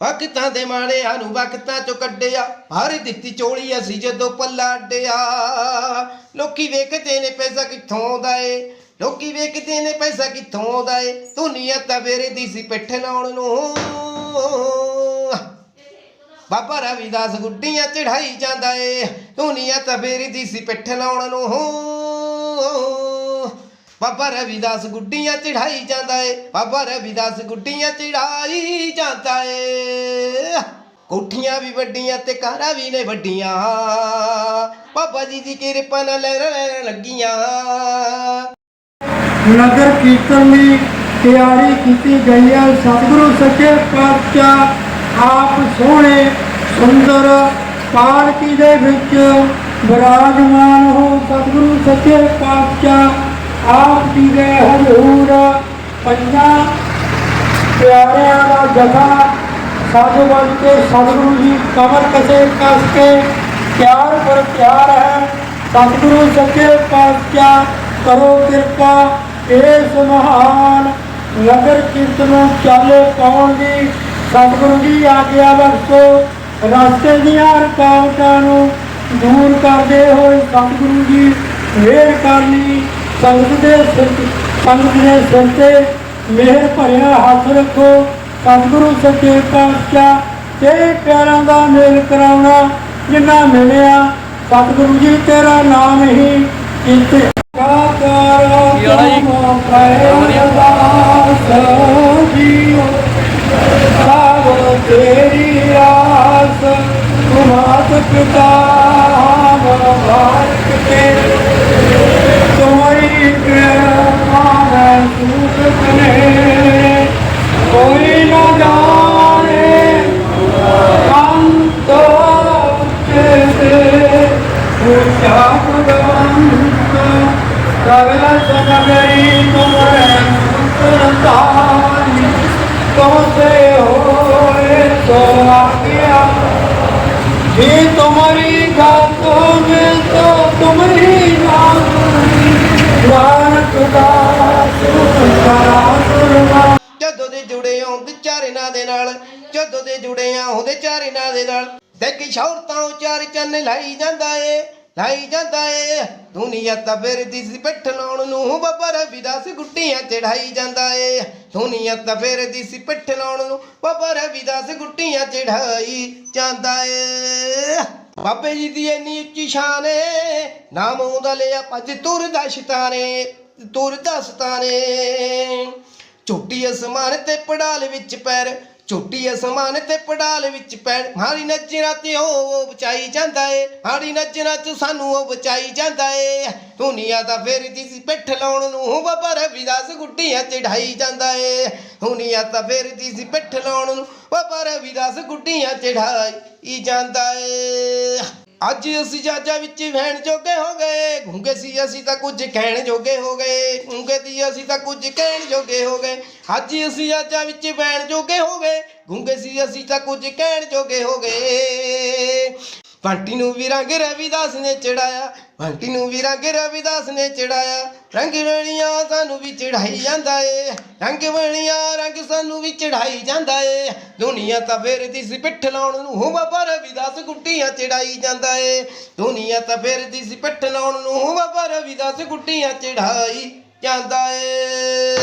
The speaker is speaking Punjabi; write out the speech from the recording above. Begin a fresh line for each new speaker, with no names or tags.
ਵਕਤਾਂ ਦੇ ਮਾਣਿਆਂ ਨੂੰ ਵਕਤਾਂ ਚੋਂ ਕੱਢਿਆ, ਹਰ ਦਿੱਤੀ ਚੋਲੀ ਅਸੀਂ ਜਦੋਂ ਪੱਲਾ ਅੱਡਿਆ ਲੋਕੀ ਵੇਖਦੇ ਨੇ ਪੈਸਾ ਕਿੱਥੋਂ ਆਉਂਦਾ ਏ, ਲੋਕੀ ਵੇਖਦੇ ਨੇ ਪੈਸਾ ਕਿੱਥੋਂ ਆਉਂਦਾ ਏ, ਦੁਨੀਆ ਤਾਂ ਵੇਰੇ ਦੀ ਸੀ ਪਿੱਠ ਲਾਉਣ ਨੂੰ। ਬਾਬਾ ਰਵਿਦਾਸ ਗੁੱਡੀਆਂ ਚੜਾਈ ਜਾਂਦਾ ਏ, ਦੁਨੀਆ ਤਾਂ ਵੇਰੇ ਦੀ ਸੀ ਪਿੱਠ ਲਾਉਣ ਨੂੰ। ਬਾਬਾ ਰਵਿਦਾਸ ਗੁੱਡੀਆਂ ਚੜਾਈ ਜਾਂਦਾ ਏ, ਬਾਬਾ ਰਵਿਦਾਸ ਗੁੱਡੀਆਂ ਚੜਾਈ ਜਾਂਦਾ ਏ। ਕੋਠੀਆਂ ਵੀ ਵੱਡੀਆਂ ਤੇ ਕਾਰਾਂ ਵੀ ਨੇ ਵੱਡੀਆਂ, ਬਾਬਾ ਜੀ ਦੀ ਕਿਰਪਾ ਨਾਲ ਰਹਿਣ ਲੱਗੀਆਂ।
ਨਗਰ ਕੀਰਤਨ ਦੀ ਤਿਆਰੀ ਕੀਤੀ ਗਈ ਹੈ। ਸਤਿਗੁਰੂ ਸੱਚੇ ਪਾਤਸ਼ਾਹ ਆਪ ਸੋਹਣੇ, ਸੁੰਦਰ ਪਾਲਕੀ ਦੇ ਵਿੱਚ ਵਿਰਾਜਮਾਨ ਹੋ ਸਤਿਗੁਰੂ ਸੱਚੇ ਪਾਤਸ਼ਾਹ ਆਪ ਜੀ ਦੇ ਹਜ਼ੂਰ, ਪੰਜਾਂ ਪਿਆਰਿਆਂ ਦਾ ਜਥਾ ਸਾਡੇ ਵੱਲ ਕੇ ਸਤਿਗੁਰੂ ਜੀ ਕਮਰ ਕਸੇ ਕਸ ਕੇ, ਪਿਆਰ ਪਰ ਪਿਆਰ ਹੈ, ਸਤਿਗੁਰੂ ਸੱਚੇ ਪਾਤਸ਼ਾਹ ਕਰੋ ਕਿਰਪਾ, ਇਸ ਮਹਾਨ ਨਗਰ ਕੀਰਤਨ ਨੂੰ ਚਾਲੇ ਪਾਉਣ ਦੀ ਸਤਿਗੁਰੂ ਜੀ ਆਗਿਆ ਬਖਸ਼ੋ, ਰਸਤੇ ਦੀਆਂ ਰੁਕਾਵਟਾਂ ਨੂੰ ਦੂਰ ਕਰਦੇ ਹੋਏ ਸਤਿਗੁਰੂ ਜੀ ਮਿਹਰ ਕਰਨੀ ਸੰਗਤ ਦੇ ਸਿਰ ਸੰਗਤ ਦੇ ਸਿਰ ਤੇ ਮਿਹਰ ਭਰਿਆ ਹੱਥ ਰੱਖੋ। ਸਤਿਗੁਰੂ ਸੱਚੇ ਪਾਤਸ਼ਾਹ ਤੇ ਪਿਆਰਾਂ ਦਾ ਮੇਲ ਕਰਾਉਣਾ ਜਿੰਨਾ ਮਿਲਿਆ। ਸਤਿਗੁਰੂ ਜੀ ਤੇਰਾ ਨਾਮ ਹੀ ਇੱਥੇ ਕਾਕਾਰ ਤੁਮ ਪੈਰਦਾਸ ਜੀਓ। ਸਾਵ ਤੇਰੀ ਆਸ ਤੁਮਾਤ ਪਿਤਾ ਮਵਾਰਕ ਤੇ ਤੁਮਰੀ ये तुम्हारी बातों में तो तुम
ही ਦੇ ਜੁੜੇ ਆਂ ਉਹਦੇ ਦੇ ਨਾਲ। ਦੇਖੀ ਸ਼ੌਰਤਾਂ ਚਾਰ ਚੰਨ ਲਾਈ ਜਾਂਦਾ ਏ, ਲਾਈ ਜਾਂਦਾ ਏ। ਦੁਨੀਆ ਤਾਂ ਫਿਰਦੀ ਸੀ ਪਿੱਠ ਲਾਉਣ ਨੂੰ ਬਾਬਾ ਰਵਿਦਾਸ ਗੁੱਟੀਆਂ ਚੜਾਈ ਜਾਂਦਾ ਏ। ਦੁਨੀਆ ਤਾਂ ਫਿਰਦੀ ਸੀ ਪਿੱਠ ਲਾਉਣ ਨੂੰ ਬਾਬਾ ਰਵਿਦਾਸ ਗੁੱਟੀਆਂ ਚੜਾਈ ਜਾਂਦਾ ਏ। ਬਾਬੇ ਜੀ ਦੀ ਇੰਨੀ ਉੱਚੀ ਸ਼ਾਨ ਏ, ਨਾਮ ਉਹਦਾ ਲਿਆ ਭਜ ਤੁਰ ਦਸ਼ਤਾਨੇ ਤੁਰ ਦਸਤਾਨੇ ਝੋਟੀ ਅਸਮਾਨ ਤੇ ਪੜਾਲ ਵਿੱਚ ਪੈਰ ਝੋਟੀ ਅਸਮਾਨ ਤੇ ਪੜਾਲ ਵਿੱਚ ਪੈਰ ਹਾਰੀ ਨੱਚਣਾ ਤੇ ਉਹ ਬਚਾਈ ਜਾਂਦਾ ਏ। ਹਾਰੀ ਨੱਚਣਾ ਚ ਸਾਨੂੰ ਉਹ ਬਚਾਈ ਜਾਂਦਾ ਏ। ਦੁਨੀਆ ਦਾ ਫੇਰਦੀ ਸੀ ਪਿੱਠ ਲਾਉਣ ਨੂੰ ਬਾਬਾ ਰਵਿਦਾਸ ਗੁੱਡੀਆਂ ਚੜਾਈ ਜਾਂਦਾ ਏ। ਦੁਨੀਆ ਤਾਂ ਫੇਰਦੀ ਸੀ ਪਿੱਠ ਲਾਉਣ ਨੂੰ ਬਾਬਾ ਰਵਿਦਾਸ ਗੁੱਡੀਆਂ ਚੜਾਈ ਜਾਂਦਾ ਏ। ਅੱਜ ਅਸੀਂ ਜਾਜਾ ਵਿੱਚ ਵਹਿਣ ਜੋਗੇ ਹੋ ਗਏ ਗੁੰਗੇ ਸੀ ਅਸੀਂ ਤਾਂ ਕੁਝ ਕਹਿਣ ਜੋਗੇ ਹੋ ਗਏ ਗੁੰਗੇ ਦੀ ਅਸੀਂ ਤਾਂ ਕੁਝ ਕਹਿਣ ਜੋਗੇ ਹੋ ਗਏ ਅੱਜ ਅਸੀਂ ਜਾਜਾ ਵਿੱਚ ਵਹਿਣ ਜੋਗੇ ਹੋ ਗਏ ਗੁੰਗੇ ਸੀ ਅਸੀਂ ਤਾਂ ਕੁਝ ਕਹਿਣ ਜੋਗੇ ਹੋ ਗਏ ਬੰਟੀ ਨੂੰ ਵੀ ਰੰਗ ਰਵਿਦਾਸ ਨੇ ਚੜਾਇਆ। ਬੰਟੀ ਨੂੰ ਵੀ ਰੰਗ ਰਵਿਦਾਸ ਨੇ ਚੜਾਇਆ। ਰੰਗ ਵੇਣੀਆਂ ਸਾਨੂੰ ਵੀ ਚੜਾਈ ਜਾਂਦਾ ਏ। ਰੰਗ ਵੇਣੀਆਂ ਰੰਗ ਸਾਨੂੰ ਵੀ ਚੜਾਈ ਜਾਂਦਾ ਏ। ਦੁਨੀਆ ਤਾਂ ਫੇਰਦੀ ਸੀ ਪਿੱਠ ਲਾਉਣ ਨੂੰ, ਹੋ ਬਾਬਾ ਰਵਿਦਾਸ ਗੁੱਟੀਆਂ ਚੜਾਈ ਜਾਂਦਾ ਏ। ਦੁਨੀਆ ਤਾਂ ਫੇਰਦੀ ਸੀ ਪਿੱਠ ਲਾਉਣ ਨੂੰ, ਹੋ ਬਾਬਾ ਰਵਿਦਾਸ ਗੁੱਟੀਆਂ ਚੜਾਈ ਜਾਂਦਾ ਏ।